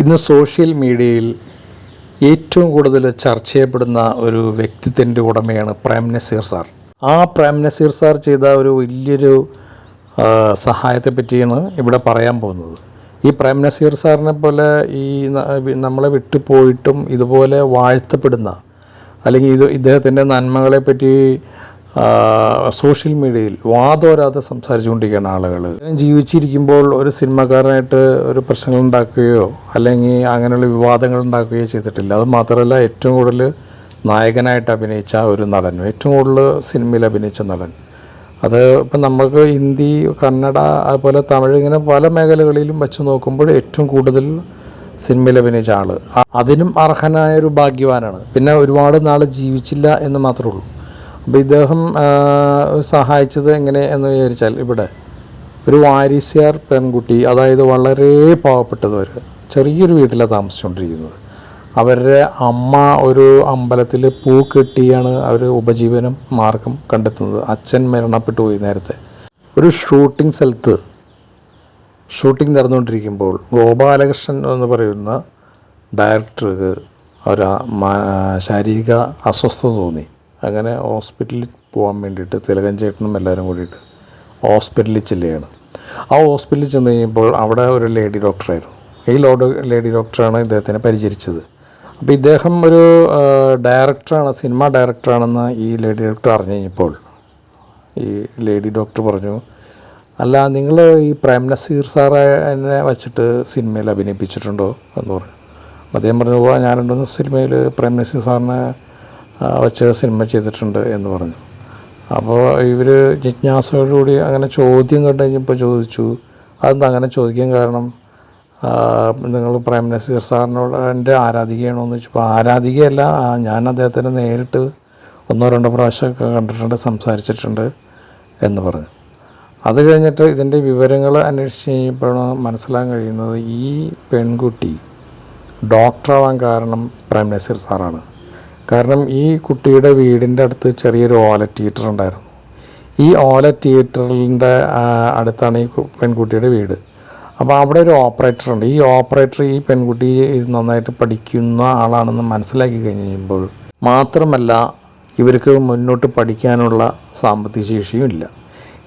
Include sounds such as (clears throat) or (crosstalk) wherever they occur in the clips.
ഇന്ന് സോഷ്യൽ മീഡിയയിൽ ഏറ്റവും കൂടുതൽ ചർച്ച ചെയ്യപ്പെടുന്ന ഒരു വ്യക്തിത്വന്റെ ഉടമയാണ് പ്രേം നസീർ സാർ. ആ പ്രേം നസീർ സാർ ചെയ്ത ഒരു വലിയൊരു സഹായത്തെ പറ്റിയാണ് ഇവിടെ പറയാൻ പോകുന്നത്. ഈ പ്രേം നസീർ സാറിനെ പോലെ ഈ നമ്മളെ വിട്ടുപോയിട്ടും ഇതുപോലെ വാഴ്ത്തപ്പെടുന്ന അല്ലെങ്കിൽ ഇത് ഇദ്ദേഹത്തിന്റെ നന്മകളെ പറ്റി ആ, സോഷ്യൽ മീഡിയയിൽ വാതോരാതെ സംസാരിച്ചുകൊണ്ടിരിക്കുന്ന ആളുകൾ ജീവിച്ചിരിക്കുമ്പോൾ ഒരു സിനിമക്കാരനായിട്ട് ഒരു പ്രശ്നങ്ങൾ ഉണ്ടാക്കുകയോ അല്ലെങ്കിൽ അങ്ങനെയുള്ള വിവാദങ്ങൾ ഉണ്ടാക്കുകയോ ചെയ്തിട്ടില്ല. അത് മാത്രമല്ല ഏറ്റവും കൂടുതൽ നായകനായിട്ട് അഭിനയിച്ച ഒരു നടൻ ഏറ്റവും കൂടുതൽ സിനിമയിൽ അഭിനയിച്ച നടൻ. അത് ഇപ്പം നമുക്ക് ഹിന്ദി കന്നഡ അതുപോലെ തമിഴ് ഇങ്ങനെ പല മേഖലകളിലും വെച്ച് നോക്കുമ്പോൾ ഏറ്റവും കൂടുതൽ സിനിമയിൽ അഭിനയിച്ച ആൾ അതിനും അർഹനായ ഒരു ഭാഗ്യവാനാണ്. പിന്നെ ഒരുപാട് നാൾ ജീവിച്ചില്ല എന്ന് മാത്രമേ ഉള്ളൂ. അപ്പോൾ ഇദ്ദേഹം സഹായിച്ചത് എങ്ങനെ എന്ന് വിചാരിച്ചാൽ ഇവിടെ ഒരു വാരിസ്യാർ പെൺകുട്ടി അതായത് വളരെ പാവപ്പെട്ടവർ ചെറിയൊരു വീട്ടിലാണ് താമസിച്ചുകൊണ്ടിരിക്കുന്നത്. അവരുടെ അമ്മ ഒരു അമ്പലത്തിൽ പൂ കെട്ടിയാണ് അവർ ഉപജീവനം മാർഗം കണ്ടെത്തുന്നത്. അച്ഛൻ മരണപ്പെട്ടു പോയി നേരത്തെ. ഒരു ഷൂട്ടിംഗ് സ്ഥലത്ത് ഷൂട്ടിംഗ് നടന്നുകൊണ്ടിരിക്കുമ്പോൾ ഗോപാലകൃഷ്ണൻ എന്ന് പറയുന്ന ഡയറക്ടർക്ക് ഒരു ശാരീരിക അസ്വസ്ഥത തോന്നി. അങ്ങനെ ഹോസ്പിറ്റലിൽ പോകാൻ വേണ്ടിയിട്ട് തിലകൻ ചേട്ടനും എല്ലാവരും കൂടിയിട്ട് ഹോസ്പിറ്റലിൽ ചെല്ലുകയാണ്. ആ ഹോസ്പിറ്റലിൽ ചെന്ന് കഴിഞ്ഞപ്പോൾ അവിടെ ഒരു ലേഡി ഡോക്ടറായിരുന്നു. ഈ ലോഡ് ലേഡി ഡോക്ടറാണ് ഇദ്ദേഹത്തിനെ പരിചരിച്ചത്. അപ്പോൾ ഇദ്ദേഹം ഒരു ഡയറക്ടറാണ് സിനിമ ഡയറക്ടറാണെന്ന് ഈ ലേഡി ഡോക്ടർ അറിഞ്ഞു കഴിഞ്ഞപ്പോൾ ഈ ലേഡി ഡോക്ടർ പറഞ്ഞു അല്ല നിങ്ങൾ ഈ പ്രേം നസീർ സാറെ എന്നെ വച്ചിട്ട് സിനിമയിൽ അഭിനയിപ്പിച്ചിട്ടുണ്ടോ? എന്ന് പറഞ്ഞു. അദ്ദേഹം പറഞ്ഞു ഞാൻ രണ്ടു സിനിമയിൽ പ്രേം നസീർ സാറിനെ വെച്ച് സിനിമ ചെയ്തിട്ടുണ്ട് എന്ന് പറഞ്ഞു. അപ്പോൾ ഇവർ ജിജ്ഞാസയോടുകൂടി അങ്ങനെ ചോദ്യം കണ്ടു കഴിഞ്ഞപ്പോൾ ചോദിച്ചു അതെന്താ അങ്ങനെ ചോദിക്കാൻ കാരണം? നിങ്ങൾ പ്രൈം മിനിസ്റ്റർ സാറിനോട് എന്റെ ആരാധികയാണോ എന്ന് ചോദിച്ചപ്പോൾ ആരാധികയല്ല ഞാൻ അദ്ദേഹത്തിനെ നേരിട്ട് ഒന്നോ രണ്ടോ പ്രാവശ്യമൊക്കെ കണ്ടിട്ടുണ്ട് സംസാരിച്ചിട്ടുണ്ട് എന്ന് പറഞ്ഞു. അത് കഴിഞ്ഞിട്ട് ഇതിന്റെ വിവരങ്ങൾ അന്വേഷിച്ച് കഴിഞ്ഞപ്പോഴാണ് മനസ്സിലാൻ കഴിയുന്നത് ഈ പെൺകുട്ടി ഡോക്ടറാവാൻ കാരണം പ്രൈം മിനിസ്റ്റർ സാറാണ്. കാരണം ഈ കുട്ടിയുടെ വീടിന്റെ അടുത്ത് ചെറിയൊരു ഓല തിയേറ്റർ ഉണ്ടായിരുന്നു. ഈ ഓല തിയേറ്ററിന്റെ അടുത്താണ് ഈ പെൺകുട്ടിയുടെ വീട്. അപ്പോൾ അവിടെ ഒരു ഓപ്പറേറ്റർ ഉണ്ട്. ഈ ഓപ്പറേറ്റർ ഈ പെൺകുട്ടി നന്നായിട്ട് പഠിക്കുന്ന ആളാണെന്ന് മനസ്സിലാക്കി കഴിയുമ്പോൾ മാത്രമല്ല ഇവർക്ക് മുന്നോട്ട് പഠിക്കാനുള്ള സാമ്പത്തിക ശേഷിയും ഇല്ല.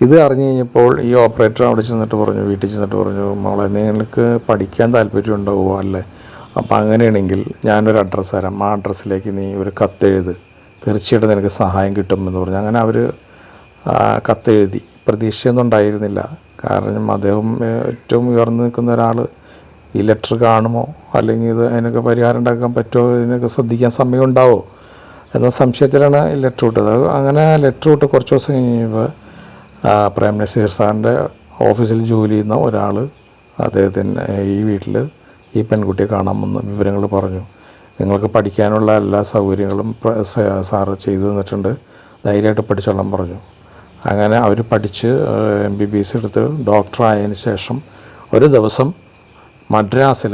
ഇത് അറിഞ്ഞു കഴിഞ്ഞപ്പോൾ ഈ ഓപ്പറേറ്റർ അവിടെ ചെന്നിട്ട് പറഞ്ഞു വീട്ടിൽ ചെന്നിട്ട് പറഞ്ഞു മോളെ നിങ്ങൾക്ക് പഠിക്കാൻ താല്പര്യം ഉണ്ടാവുമോ അല്ലേ. അപ്പോൾ അങ്ങനെയാണെങ്കിൽ ഞാനൊരു അഡ്രസ്സ് തരാം. ആ അഡ്രസ്സിലേക്ക് നീ ഒരു കത്തെഴുത്. തീർച്ചയായിട്ടും നിനക്ക് സഹായം കിട്ടുമെന്ന് പറഞ്ഞു. അങ്ങനെ അവർ കത്തെഴുതി. പ്രതീക്ഷയൊന്നും ഉണ്ടായിരുന്നില്ല. കാരണം അദ്ദേഹം ഏറ്റവും ഉയർന്നു നിൽക്കുന്ന ഒരാൾ ഈ ലെറ്റർ കാണുമോ? അല്ലെങ്കിൽ ഇത് അതിനൊക്കെ പരിഹാരം ഉണ്ടാക്കാൻ പറ്റുമോ? ഇതിനൊക്കെ ശ്രദ്ധിക്കാൻ സമയം ഉണ്ടാവോ എന്ന സംശയത്തിലാണ് ഈ ലെറ്റർ വിട്ടത് അങ്ങനെ ലെറ്റർ വിട്ട് കുറച്ച് ദിവസം കഴിഞ്ഞപ്പോൾ പ്രേം നസീർ സാറിന്റെ ഓഫീസിൽ ജോലി ചെയ്യുന്ന ഒരാൾ അദ്ദേഹത്തിന് ഈ വീട്ടിൽ ഈ പെൺകുട്ടിയെ കാണാമെന്ന് വിവരങ്ങൾ പറഞ്ഞു. നിങ്ങൾക്ക് പഠിക്കാനുള്ള എല്ലാ സൗകര്യങ്ങളും സാറ് ചെയ്തു തന്നിട്ടുണ്ട്. ധൈര്യമായിട്ട് പഠിച്ചോളാൻ പറഞ്ഞു. അങ്ങനെ അവർ പഠിച്ച് എം ബി ബി എസ് എടുത്ത് ഡോക്ടറായതിന് ശേഷം ഒരു ദിവസം മദ്രാസിൽ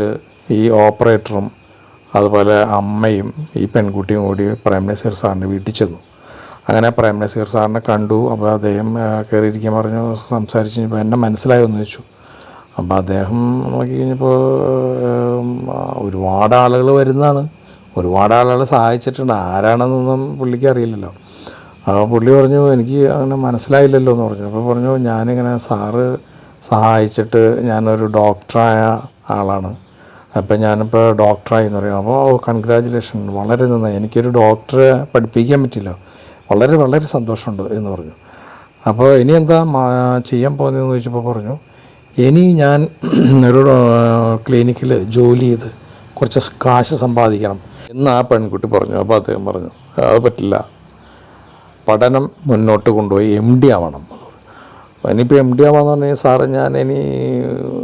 ഈ ഓപ്പറേറ്ററും അതുപോലെ അമ്മയും ഈ പെൺകുട്ടിയും കൂടി പ്രേം നസീർ സാറിന്റെ വീട്ടിൽ ചെന്നു. അങ്ങനെ പ്രേം നസീർ സാറിനെ കണ്ടു. അപ്പോൾ അദ്ദേഹം കയറിയിരിക്കാൻ പറഞ്ഞു സംസാരിച്ച് എന്നെ മനസ്സിലായോ എന്ന് ചോദിച്ചു. അപ്പോൾ അദ്ദേഹം നോക്കി കഴിഞ്ഞപ്പോൾ ഒരുപാട് ആളുകൾ വരുന്നതാണ്. ഒരുപാട് ആളുകളെ സഹായിച്ചിട്ടുണ്ട്. ആരാണെന്നൊന്നും പുള്ളിക്ക് അറിയില്ലല്ലോ. അപ്പോൾ പുള്ളി പറഞ്ഞു എനിക്ക് അങ്ങനെ മനസ്സിലായില്ലല്ലോ എന്ന് പറഞ്ഞു. അപ്പോൾ പറഞ്ഞു ഞാനിങ്ങനെ സാറ് സഹായിച്ചിട്ട് ഞാനൊരു ഡോക്ടറായ ആളാണ്. അപ്പം ഞാനിപ്പോൾ ഡോക്ടറായി എന്ന് പറയും. അപ്പോൾ ഓ കൺഗ്രാജുലേഷൻ. വളരെ നന്നായി. എനിക്കൊരു ഡോക്ടറെ പഠിപ്പിക്കാൻ പറ്റില്ല വളരെ വളരെ സന്തോഷമുണ്ട് എന്ന് പറഞ്ഞു. അപ്പോൾ ഇനി എന്താ ചെയ്യാൻ പോകുന്നതെന്ന് ചോദിച്ചപ്പോൾ പറഞ്ഞു ഇനി ഞാൻ (clears throat) ഒരു ക്ലിനിക്കിൽ ജോലി ചെയ്ത് കുറച്ച് കാശ് സമ്പാദിക്കണം എന്ന് ആ പെൺകുട്ടി പറഞ്ഞു. അപ്പോൾ അദ്ദേഹം പറഞ്ഞു അത് പറ്റില്ല. പഠനം മുന്നോട്ട് കൊണ്ടുപോയി എം ഡി ആവണം ഇനിയിപ്പോൾ എം ഡി ആവാന്ന് പറഞ്ഞു സാറ് ഞാൻ ഇനി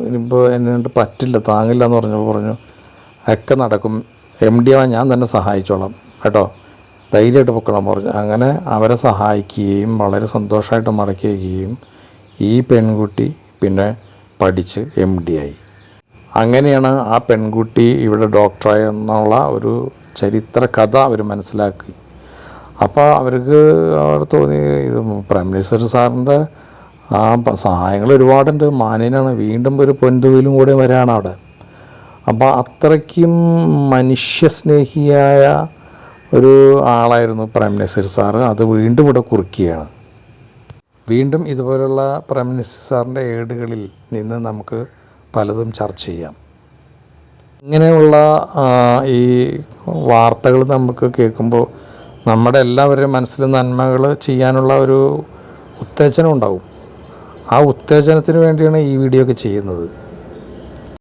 ഇനിയിപ്പോൾ എന്നെ കൊണ്ട് പറ്റില്ല താങ്ങില്ല എന്ന് പറഞ്ഞപ്പോൾ പറഞ്ഞു ഒക്കെ നടക്കും. എം ഡി ആവാൻ ഞാൻ തന്നെ സഹായിച്ചോളാം. കേട്ടോ? ധൈര്യമായിട്ട് പൊക്കണം പറഞ്ഞു. അങ്ങനെ അവരെ സഹായിക്കുകയും വളരെ സന്തോഷമായിട്ട് മടക്കി വയ്ക്കുകയും ഈ പെൺകുട്ടി പിന്നെ പഠിച്ച് എം ഡി ആയി. അങ്ങനെയാണ് ആ പെൺകുട്ടി ഇവിടെ ഡോക്ടറായി എന്നുള്ള ഒരു ചരിത്ര കഥ അവർ മനസ്സിലാക്കി. അപ്പോൾ അവർക്ക് അവർ തോന്നി ഇത് പ്രൈം മിനിസ്റ്റർ സാറിന്റെ ആ സഹായങ്ങൾ ഒരുപാടുണ്ട്. മാന്യനാണ് വീണ്ടും ഒരു പൊൻതുവിലും കൂടെ വരാണ് അവിടെ. അപ്പോൾ അത്രയ്ക്കും മനുഷ്യസ്നേഹിയായ ഒരു ആളായിരുന്നു പ്രൈം മിനിസ്റ്റർ സാറ്. അത് വീണ്ടും ഇവിടെ കുറിക്കുകയാണ്. വീണ്ടും ഇതുപോലുള്ള പ്രൈം മിനിസ്റ്റർ സാറിന്റെ ഏടുകളിൽ നിന്ന് നമുക്ക് പലതും ചർച്ച ചെയ്യാം. ഇങ്ങനെയുള്ള ഈ വാർത്തകൾ നമുക്ക് കേൾക്കുമ്പോൾ നമ്മുടെ എല്ലാവരുടെയും മനസ്സിൽ നന്മകൾ ചെയ്യാനുള്ള ഒരു ഉത്തേജനം ഉണ്ടാവും. ആ ഉത്തേജനത്തിന് വേണ്ടിയാണ് ഈ വീഡിയോ ഒക്കെ ചെയ്യുന്നത്.